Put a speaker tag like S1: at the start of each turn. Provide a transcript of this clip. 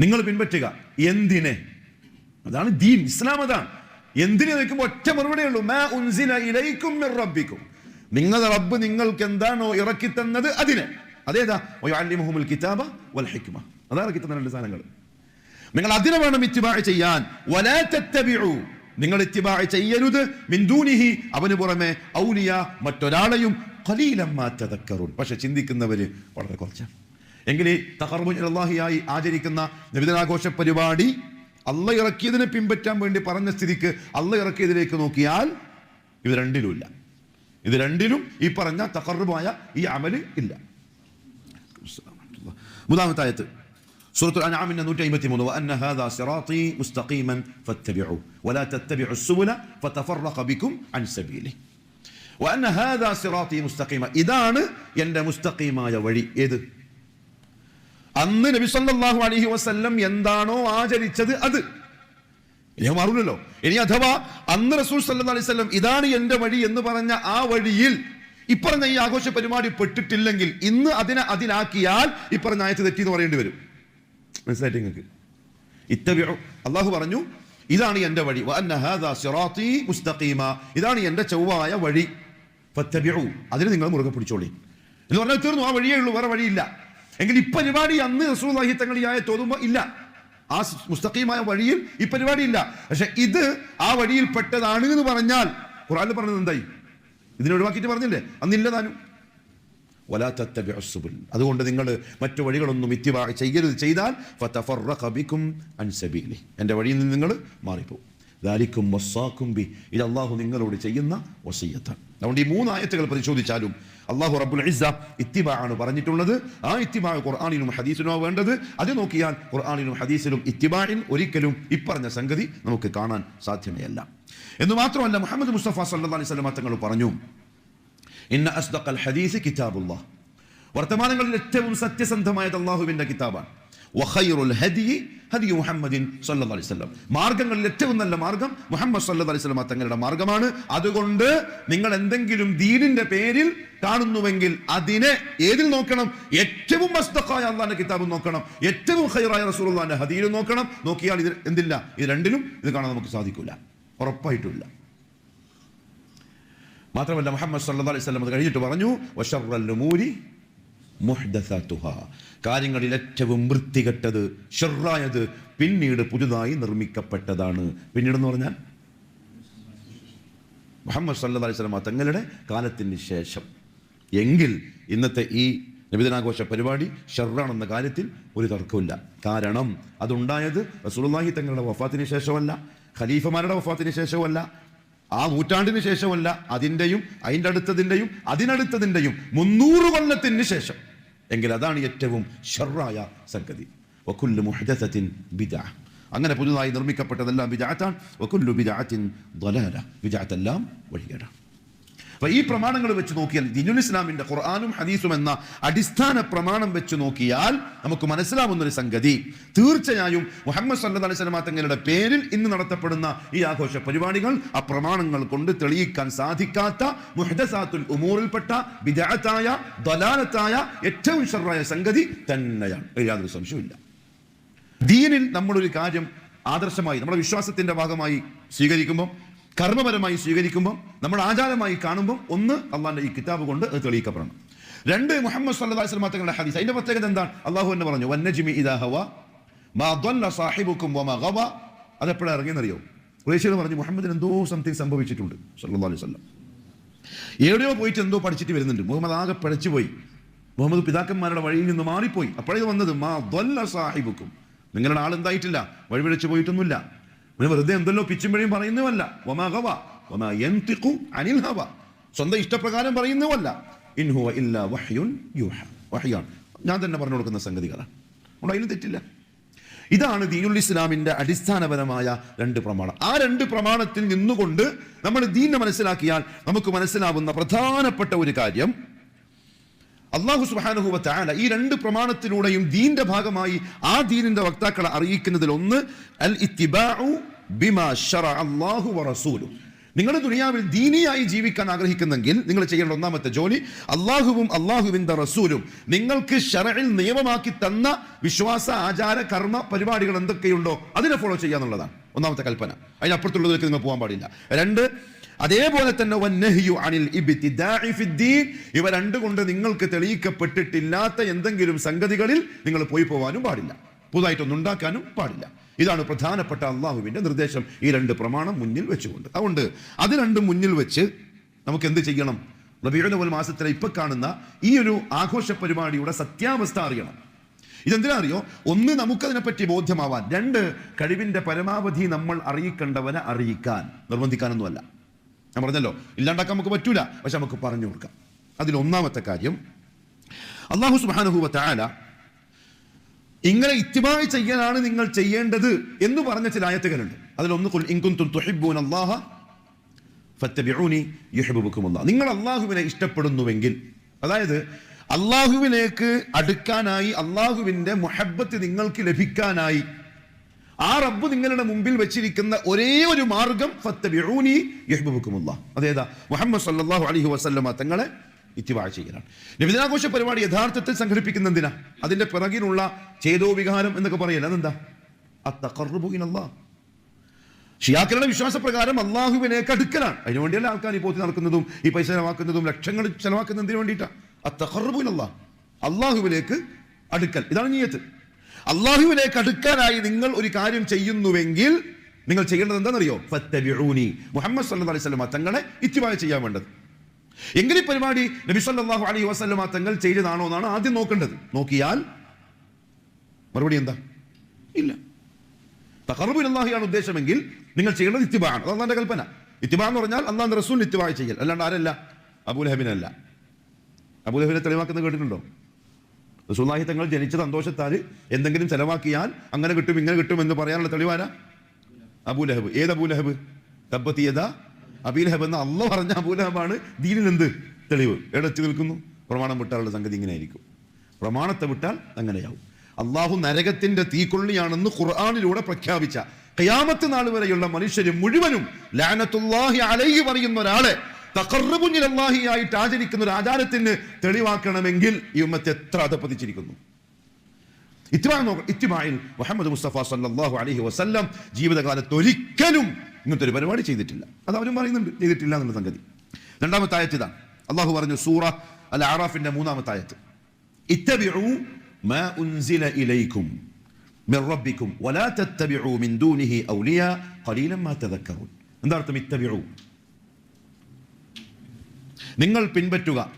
S1: നിങ്ങൾ പിൻപറ്റുക. എന്തിനെ? അതാണ് ദീൻ ഇസ്ലാം അതാണ്. എന്തിനെ നിൽക്കുമ്പോൾ ഒറ്റ മറുപടി ഉള്ളൂ. മാ ഉൻസില ഇലൈക്കും റബ്ബിക്കും. നിങ്ങളുടെ റബ്ബ് നിങ്ങൾക്ക് എന്താണോ ഇറക്കി തന്നത് അതിനെ. അതേതാ? വയുഅല്ലിമുഹുൽ കിതാബ വൽ ഹിക്മ. അതാണ് കിട്ടുന്ന രണ്ട് സാധനങ്ങൾ. നിങ്ങൾ അതിനെ വേണം ഇത്തിബാ ചെയ്യാൻ. വലാ തത്തബിഉ. നിങ്ങൾ ഇത്തിബാ ചെയ്യരുത്. മിന്ദൂനിഹി അവന് പുറമെ ഔലിയ മറ്റൊരാളെയും കലീലം തദക്കറുൻ. പക്ഷെ ചിന്തിക്കുന്നവര് വളരെ കുറച്ചാണ്. എങ്കിൽ ഈ തഹർബുജ് അള്ളാഹിയായി ആചരിക്കുന്ന നബിതനാഘോഷ പരിപാടി അള്ള ഇറക്കിയതിനെ പിൻപറ്റാൻ വേണ്ടി പറഞ്ഞ സ്ഥിതിക്ക് അള്ള ഇറക്കിയതിലേക്ക് നോക്കിയാൽ ഇത് രണ്ടിലുമില്ല. ഇത് രണ്ടിലും ഈ പറഞ്ഞ തകർബായ ഈ അമൽ ഇല്ല. മൂന്നാമത്തെ ആയത്ത്. സൂറത്തുൽ അനാമിന്റെ നൂറ്റി അമ്പത്തി മൂന്ന് അന്ന ഹാദാ സിറാത്തി മുസ്തഖീമൻ ഫത്തബിഉ. വലാ തത്തബിഉ സുബുല ഫതഫറഖ ബികും അൻ സബീലി. വഅന്ന ഹാദാ സിറാത്തി മുസ്തഖീമ. ഇതാണ് എന്റെ മുസ്തഖീമായ വഴി. ഏത്? അന്ന് നബി സല്ലല്ലാഹു അലൈഹി വസല്ലം എന്താണോ ആചരിച്ചത് അത്. ഞാൻ മാറൂലല്ലോ. ഇനി അഥവാ അന്ന് റസൂൽ സല്ലല്ലാഹു അലൈഹി വസല്ലം ഇതാണ് എന്റെ വഴി എന്ന് പറഞ്ഞ ആ വഴിയിൽ ഇപ്പറഞ്ഞ ഈ ആഘോഷ പരിപാടി പെട്ടിട്ടില്ലെങ്കിൽ ഇന്ന് അതിനെ അതിലാക്കിയാൽ ഇപ്പറഞ്ഞ ആയത്ത് തെറ്റി എന്ന് പറയേണ്ടി വരും. മനസ്സിലായിട്ട് നിങ്ങൾക്ക്? ഇത്തവ്യോ അള്ളാഹു പറഞ്ഞു ഇതാണ് എന്റെ വഴി. മുസ്തഖീമ. ഇതാണ് എന്റെ ചൊവ്വായ വഴി. അതിന് നിങ്ങൾ മുറുകെ പിടിച്ചോളി. എന്ന് പറഞ്ഞാൽ തീർന്നു ആ വഴിയേ ഉള്ളൂ വേറെ വഴിയില്ല. എങ്കിൽ ഈ പരിപാടി അന്ന് റസൂലുള്ളാഹി തങ്ങൾ ഈ ആയ തോന്നുമ്പോൾ ഇല്ല. ആ മുസ്തഖീമായ വഴിയിൽ ഈ പരിപാടി ഇല്ല. പക്ഷെ ഇത് ആ വഴിയിൽ പെട്ടതാണ് എന്ന് പറഞ്ഞാൽ ഖുർആനിൽ പറഞ്ഞത് എന്തായി? ഇതിനെ ഒഴിവാക്കിയിട്ട് പറഞ്ഞില്ലേ? അന്നില്ല താനും. വലാ തത്തബിഉ അതുകൊണ്ട് നിങ്ങൾ മറ്റു വഴികളൊന്നും ഇത്തിബാ ചെയ്യരുത്. ചെയ്താൽ ഫതഫറഖ ബിക്കും അൻ സബീലി. എന്റെ വഴിയിൽ നിന്ന് നിങ്ങൾ മാറിപ്പോകും ദാലിക്കും വസ്സാക്കും ബി. ഇത് അള്ളാഹു നിങ്ങളോട് ചെയ്യുന്ന വസീയത്താണ്. അതുകൊണ്ട് ഈ മൂന്ന് ആയത്തുകൾ പരിശോധിച്ചാലും അള്ളാഹു റബ്ബുൽ ഇസ ഇത്തിബാ ആണ് പറഞ്ഞിട്ടുള്ളത്. ആ ഇത്തിബാ ഖുർആാനിലും ഹദീസിനോ വേണ്ടത്. അത് നോക്കിയാൽ ഖുർആാനിലും ഹദീസിലും ഇത്തിബായിൽ ഒരിക്കലും ഇപ്പറഞ്ഞ സംഗതി നമുക്ക് കാണാൻ സാധ്യമേയല്ല. എന്ന് മാത്രമല്ല മുഹമ്മദ് മുസ്തഫ സല്ലല്ലാഹു അലൈഹി വസല്ലം തങ്ങൾ പറഞ്ഞു ഇന്ന അസ്ദഖൽ ഹദീസ് കിതാബുല്ലാഹ് വർത്തമാനങ്ങളിൽ ഏറ്റവും സത്യസന്ധമായത് അള്ളാഹുവിന്റെ കിതാബാണ്. വഖൈറുൽ ഹദി ഹദി മുഹമ്മദിൻ സല്ലാ അലൈഹി വസല്ലം. മാർഗങ്ങളിൽ ഏറ്റവും നല്ല മാർഗം മുഹമ്മദ് സല്ലാ അലൈഹി വസല്ലം തങ്ങളുടെ മാർഗമാണ്. അതുകൊണ്ട് നിങ്ങൾ എന്തെങ്കിലും ദീനിന്റെ പേരിൽ കാണുന്നുവെങ്കിൽ അതിനെ ഏതിൽ നോക്കണം? ഏറ്റവും മസ്തഖായ അള്ളാന്റെ കിതാബ് നോക്കണം. ഏറ്റവും ഖൈറായ റസൂലുള്ളാഹിന്റെ ഹദീലും നോക്കണം. നോക്കിയാൽ ഇത് എന്തില്ല? ഇത് രണ്ടിലും ഇത് കാണാൻ നമുക്ക് സാധിക്കില്ല ഉറപ്പായിട്ടില്ല. മാത്രമല്ല മുഹമ്മദ് സല്ലാ അലൈഹി വസല്ലം അത് കഴിഞ്ഞിട്ട് പറഞ്ഞു വശർറൽ ഉമൂരി മുഹ്ദസത്തുഹ. കാര്യങ്ങളിൽ ഏറ്റവും വൃത്തികെട്ടത് ഷെറായത് പിന്നീട് പുതുതായി നിർമ്മിക്കപ്പെട്ടതാണ്. പിന്നീടെന്ന് പറഞ്ഞാൽ മുഹമ്മദ് സല്ലു അലൈഹി സ്വലമ തങ്ങളുടെ കാലത്തിന് ശേഷം. എങ്കിൽ ഇന്നത്തെ ഈ നബിദിനാഘോഷ പരിപാടി ഷെറാണെന്ന കാര്യത്തിൽ ഒരു തർക്കമില്ല കാരണം അതുണ്ടായത് റസൂലുള്ളാഹി തങ്ങളുടെ വഫാത്തിന് ശേഷമല്ല ഖലീഫമാരുടെ വഫാത്തിന് ശേഷമല്ല ആ നൂറ്റാണ്ടിന് ശേഷമല്ല അതിന്റെയും അതിന്റെ അടുത്തതിന്റെയും അതിനടുത്തതിന്റെയും മുന്നൂറ് കൊല്ലത്തിന് ശേഷം. എങ്കിൽ അതാണ് ഏറ്റവും ഷെറായ സംഗതി. വക്കുല്ലു മുഹദസത്തിൻ ബിദ. അങ്ങനെ പുതുതായി നിർമ്മിക്കപ്പെട്ടതെല്ലാം ബിജാത്താണ് വക്കുല്ലു ബിജാത്തിൻ ദലാല ബിജാത്തെല്ലാം വഴികേടാണ്. അപ്പൊ ഈ പ്രമാണങ്ങൾ വെച്ച് നോക്കിയാൽ ദിനുൽ ഇസ്ലാമിന്റെ ഖുർആാനും ഹദീസും എന്ന അടിസ്ഥാന പ്രമാണം വെച്ച് നോക്കിയാൽ നമുക്ക് മനസ്സിലാവുന്ന ഒരു സംഗതി. തീർച്ചയായും മുഹമ്മദ് സല്ലു അലൈഹി സ്വലമ തങ്ങളുടെ പേരിൽ ഇന്ന് നടത്തപ്പെടുന്ന ഈ ആഘോഷ പരിപാടികൾ ആ പ്രമാണങ്ങൾ കൊണ്ട് തെളിയിക്കാൻ സാധിക്കാത്ത മുഹദസാത്തുൽ ഉമൂറിൽപ്പെട്ട വിദാത്തായ ദലാലത്തായ ഏറ്റവും ഷറായ സംഗതി തന്നെയാണ്. യാതൊരു സംശയമില്ല ദീനിൽ നമ്മളൊരു കാര്യം ആദർശമായി നമ്മുടെ വിശ്വാസത്തിന്റെ ഭാഗമായി സ്വീകരിക്കുമ്പോൾ കർമ്മപരമായി സ്വീകരിക്കുമ്പം നമ്മൾ ആചാരമായി കാണുമ്പം ഒന്ന് അള്ളാഹിന്റെ ഈ കിതാബ് കൊണ്ട് അത് തെളിയിക്കപ്പെടണം. രണ്ട് മുഹമ്മദ് സല്ലാസ് തങ്ങളുടെ ഹദീസ്. അതിന്റെ പ്രത്യേകത എന്താണ്? അള്ളാഹു എന്ന് പറഞ്ഞു വന്നജിമി ഇദാഹവ സാഹിബുക്കും അതെപ്പോഴാണ് ഇറങ്ങിയെന്നറിയോ? ഖുറേഷ്യർ പറഞ്ഞു മുഹമ്മദിന് എന്തോ സംതിങ് സംഭവിച്ചിട്ടുണ്ട് സല്ലാ അലൈഹി സ്വല്ലം എവിടെയോ പോയിട്ട് എന്തോ പഠിച്ചിട്ട് വരുന്നുണ്ട്. മുഹമ്മദ് ആകെ പിഴച്ചുപോയി മുഹമ്മദ് പിതാക്കന്മാരുടെ വഴിയിൽ നിന്ന് മാറിപ്പോയി. അപ്പോഴേ വന്നത് മാ ദ്വല്ല സാഹിബുക്കും. നിങ്ങളുടെ ആൾ എന്തായിട്ടില്ല? വഴിപിഴച്ചു പോയിട്ടൊന്നുമില്ല. പിന്നെ വെറുതെ എന്തെല്ലോ പിച്ചുമ്പഴിയും പറയുന്നുവല്ല. വമാ ഗവ വമാ അനിൽ ഹവ. സ്വന്തം ഇഷ്ടപ്രകാരം പറയുന്നുവല്ല. ഇൻഹുവ ഇല്ല വഹ്യുൻ യൂഹ. വഹ്യാണ്. ഞാൻ തന്നെ പറഞ്ഞു കൊടുക്കുന്ന സംഗതികളാണ് അതുകൊണ്ട് തെറ്റില്ല. ഇതാണ് ദീനുൽ ഇസ്ലാമിന്റെ അടിസ്ഥാനപരമായ രണ്ട് പ്രമാണം. ആ രണ്ട് പ്രമാണത്തിൽ നിന്നുകൊണ്ട് നമ്മൾ ദീനെ മനസ്സിലാക്കിയാൽ നമുക്ക് മനസ്സിലാവുന്ന പ്രധാനപ്പെട്ട ഒരു കാര്യം അള്ളാഹു സുബാനുഹുവ താല ഈ രണ്ട് പ്രമാണത്തിലൂടെയും ദീന്റെ ഭാഗമായി ആ ദീനിന്റെ വക്താക്കളെ അറിയിക്കുന്നതിൽ ഒന്ന് അൽ ഇത്തിബാഉ ബിമാ നിങ്ങൾ ദുനിയാവിൽ ദീനിയായി ജീവിക്കാൻ ആഗ്രഹിക്കുന്നെങ്കിൽ നിങ്ങൾ ചെയ്യേണ്ട ഒന്നാമത്തെ ജോലി അള്ളാഹുവും അള്ളാഹുവിന്റെ റസൂലും. നിങ്ങൾക്ക് ഷറയിൽ നിയമമാക്കി തന്ന വിശ്വാസ ആചാര കർമ്മ പരിപാടികൾ എന്തൊക്കെയുണ്ടോ അതിനെ ഫോളോ ചെയ്യാന്നുള്ളതാണ്. ഒന്നാമത്തെ കൽപ്പന. അതിനപ്പുറത്തുള്ളതിലേക്ക് നിങ്ങൾ പോകാൻ പാടില്ല. രണ്ട് അതേപോലെ തന്നെ അനിൽ ഇവ രണ്ടുകൊണ്ട് നിങ്ങൾക്ക് തെളിയിക്കപ്പെട്ടിട്ടില്ലാത്ത എന്തെങ്കിലും സംഗതികളിൽ നിങ്ങൾ പോയി പോവാനും പാടില്ല. പുതുതായിട്ടൊന്നും ഉണ്ടാക്കാനും പാടില്ല. ഇതാണ് പ്രധാനപ്പെട്ട അള്ളാഹുവിന്റെ നിർദ്ദേശം. ഈ രണ്ട് പ്രമാണം മുന്നിൽ വെച്ചുകൊണ്ട്. അതുകൊണ്ട് അത് രണ്ടും മുന്നിൽ വെച്ച് നമുക്ക് എന്ത് ചെയ്യണം റബിയുടെ മാസത്തിലെ ഇപ്പൊ കാണുന്ന ഈ ഒരു ആഘോഷ പരിപാടിയുടെ സത്യാവസ്ഥ അറിയണം. ഇതെന്തിനാ അറിയോ? ഒന്ന് നമുക്കതിനെപ്പറ്റി ബോധ്യമാവാൻ. രണ്ട് കഴിവിന്റെ പരമാവധി നമ്മൾ അറിയിക്കേണ്ടവനെ അറിയിക്കാൻ. നിർബന്ധിക്കാനൊന്നുമല്ല. ഞാൻ പറഞ്ഞല്ലോ ഇല്ലാണ്ടാക്കാൻ നമുക്ക് പറ്റൂല പക്ഷെ നമുക്ക് പറഞ്ഞു കൊടുക്കാം. അതിൽ ഒന്നാമത്തെ കാര്യം അള്ളാഹു സുബാനുഹൂവ താല ഇങ്ങനെ ഇത്തിമായി ചെയ്യാനാണ് നിങ്ങൾ ചെയ്യേണ്ടത് എന്ന് പറഞ്ഞ ചില ആയത്തുകളുണ്ട്. അതിലൊന്ന് ഖുൽ ഇൻ കുൻതും തുഹിബ്ബൂന അല്ലാഹ ഫത്തബിഊനി യുഹിബ്ബുക്കുമുല്ലാഹ് നിങ്ങൾ അള്ളാഹുവിനെ ഇഷ്ടപ്പെടുന്നുവെങ്കിൽ അതായത് അള്ളാഹുവിലേക്ക് അടുക്കാനായി അള്ളാഹുവിന്റെ മുഹബത്ത് നിങ്ങൾക്ക് ലഭിക്കാനായി ആ റബ്ബ് നിങ്ങളുടെ മുമ്പിൽ വെച്ചിരിക്കുന്ന ഒരേ ഒരു മാർഗം ഫത്തബിഊനി യഹ്ബുബുക്കുമുള്ള അതേതാ? മുഹമ്മദ് സല്ലാഹു അലഹി വസ്ലമ തങ്ങളെ ഇത്തിവാ ചെയ്യലാണ് നബിദിനാഘോഷ പരിപാടി യഥാർത്ഥത്തിൽ സംഘടിപ്പിക്കുന്ന എന്തിനാ? അതിന്റെ പിറകിലുള്ള ചേതോ വികാരം എന്നൊക്കെ പറയല്ല അതെന്താ? അത്തഖർറുബു ഇനല്ലാഹ് ഷിയാക്കളുടെ വിശ്വാസപ്രകാരം അള്ളാഹുവിനേക്ക് അടുക്കലാണ്. അതിനുവേണ്ടിയല്ല ആൾക്കാർ ഈ പോത്തി നടക്കുന്നതും ഈ പൈസ ചെലവാക്കുന്നതും ലക്ഷങ്ങൾ ചെലവാക്കുന്നതിന് വേണ്ടിയിട്ടാണ് അത്തഖർറുബുനല്ല അള്ളാഹുവിലേക്ക് അടുക്കൽ. ഇതാണ് നീയത്ത്. അള്ളാഹുവിലേക്ക് അടുക്കാനായി നിങ്ങൾ ഒരു കാര്യം ചെയ്യുന്നുവെങ്കിൽ നിങ്ങൾ ചെയ്യേണ്ടത് എന്താണെന്നറിയോ? ഫത്തബിഊനി. മുഹമ്മദ് സല്ലല്ലാഹു അലൈഹി സ്വലമ തങ്ങളെ ഇത്തിവായ ചെയ്യാൻ വേണ്ടത്. എങ്കിലും പരിപാടി നബി സല്ലല്ലാഹു അലൈഹി വസ്ലമ തങ്ങൾ ചെയ്തതാണോ എന്നാണ് ആദ്യം നോക്കേണ്ടത്. നോക്കിയാൽ മറുപടി എന്താ? ഇല്ല. തഖറുബിൻ അള്ളാഹിയാണ് ഉദ്ദേശമെങ്കിൽ നിങ്ങൾ ചെയ്യേണ്ടത് ഇത്തിബാണ് അത് അള്ളാന്റെ കൽപ്പന. ഇത്തിബാ എന്ന് പറഞ്ഞാൽ അള്ളാന്റെ റസൂൽ ഇത്തിബായ ചെയ്യൽ. അല്ലാണ്ട് ആരല്ല? അബൂലഹബിനല്ല. അബൂലഹബിനെ തെളിവാക്കുന്നത് കേട്ടിട്ടുണ്ടോ? റസൂല്ലാഹി തങ്ങൾ ജനിച്ച സന്തോഷത്താൽ എന്തെങ്കിലും ചെലവാക്കിയാൽ അങ്ങനെ കിട്ടും ഇങ്ങനെ കിട്ടും എന്ന് പറയാനുള്ള തെളിവാരാ? അബൂലഹബ്. ഏത് അബൂലഹബ്? തബ്ബത്തിയത അബീലഹബ് എന്ന അള്ള പറഞ്ഞ അബൂലഹബാണ് ദീനിൽ എന്ത്? തെളിവ്. എത്തി നിൽക്കുന്നു? പ്രമാണം വിട്ടാലുള്ള സംഗതി ഇങ്ങനെയായിരിക്കും. പ്രമാണത്തെ വിട്ടാൽ അങ്ങനെയാവും. അള്ളാഹു നരകത്തിന്റെ തീക്കൊള്ളിയാണെന്ന് ഖുർആാനിലൂടെ പ്രഖ്യാപിച്ച കയാമത്ത് നാൾ വരെയുള്ള മനുഷ്യര് മുഴുവനും ലാനത്തുല്ലാഹി അലൈഹി പറയുന്ന ഒരാളെ തഖർറുബുനിലല്ലാഹി ആയിട്ട് ആചരിക്കുന്ന ഒരു ആചാരത്തിന് തെളിവാക്കണമെങ്കിൽ ഈ ഉമ്മത്ത് എത്ര അധപ്പതിച്ചിരിക്കുന്നു ഇത്തിമാ ഇത്തിമായിൽ മുഹമ്മദ് മുസ്തഫ സല്ലല്ലാഹു അലഹി വസ്ല്ലാം ജീവിതകാലത്ത് ഒരിക്കലും ഇങ്ങനത്തെ ഒരു പരിപാടി ചെയ്തിട്ടില്ല. അത് അവരും പറയുന്നുണ്ട് ചെയ്തിട്ടില്ല എന്നുള്ള സംഗതി. രണ്ടാമത്തെ ആയത്ത് ഇതാണ്. അള്ളാഹു പറഞ്ഞു സൂറ അൽ ആറാഫിന്റെ മൂന്നാമത്തെ ആയത്ത്. ഇത്തബിഉ മാ ഉൻസില ഇലൈക്കും വലാ മിൻ ദൂനിഹി നിങ്ങൾ പിൻപറ്റുക.